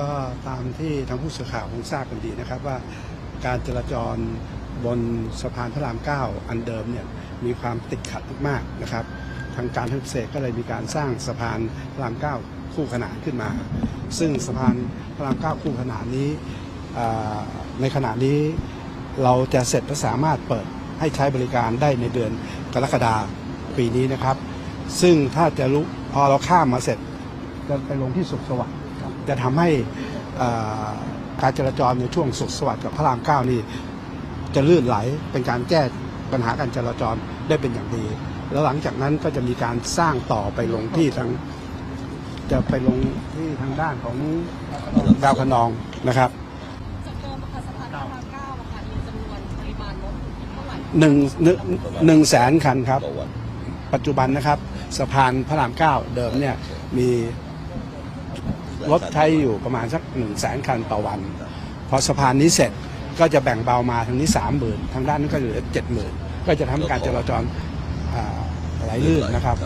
ก็ตามที่ทางผู้สื่อข่าวคงทราบกันดีนะครับว่าการจราจรบนสะพานพระราม 9 อันเดิมเนี่ยมีความติดขัดมากๆนะครับ ทางการทางเกษตรก็เลยมีการสร้างสะพานพระราม 9 คู่ขนานขึ้นมา ซึ่งสะพานพระราม 9 คู่ขนานนี้ในขณะนี้เราจะเสร็จและสามารถเปิดให้ใช้บริการได้ในเดือนกรกฎาคมปีนี้นะครับ ซึ่งถ้าจะรู้พอเราข้ามมาเสร็จจะไปลงที่สุขสวัสดิ์ จะทำให้เอ่อการจราจรในช่วงสุขสวัสดิ์กับพระรามเก้านี่จะลื่นไหลเป็นการแก้ปัญหาการจราจรได้เป็นอย่างดี แล้วหลังจากนั้นก็จะมีการสร้างต่อไปลงที่ทางจะไปลงที่ทางด้านของดาวคะนองนะครับจากเดิมอะค่ะสะพานพระรามเก้าอะค่ะมีจำนวนปริมาณรถเท่าไหร่หนึ่งหนึ่งหนึ่งแสนคันครับต่อวันปัจจุบันนะครับสะพานพระรามเก้าเดิมเนี่ยมี รถใช้อยู่ประมาณสักหนึ่งแสนคันต่อวัน พอสะพานนี้เสร็จก็จะแบ่งเบามาทางนี้สามหมื่นทางด้านนั้นก็เหลือเจ็ดหมื่นก็จะทำให้การจราจรอ่าไหลลื่นนะครับ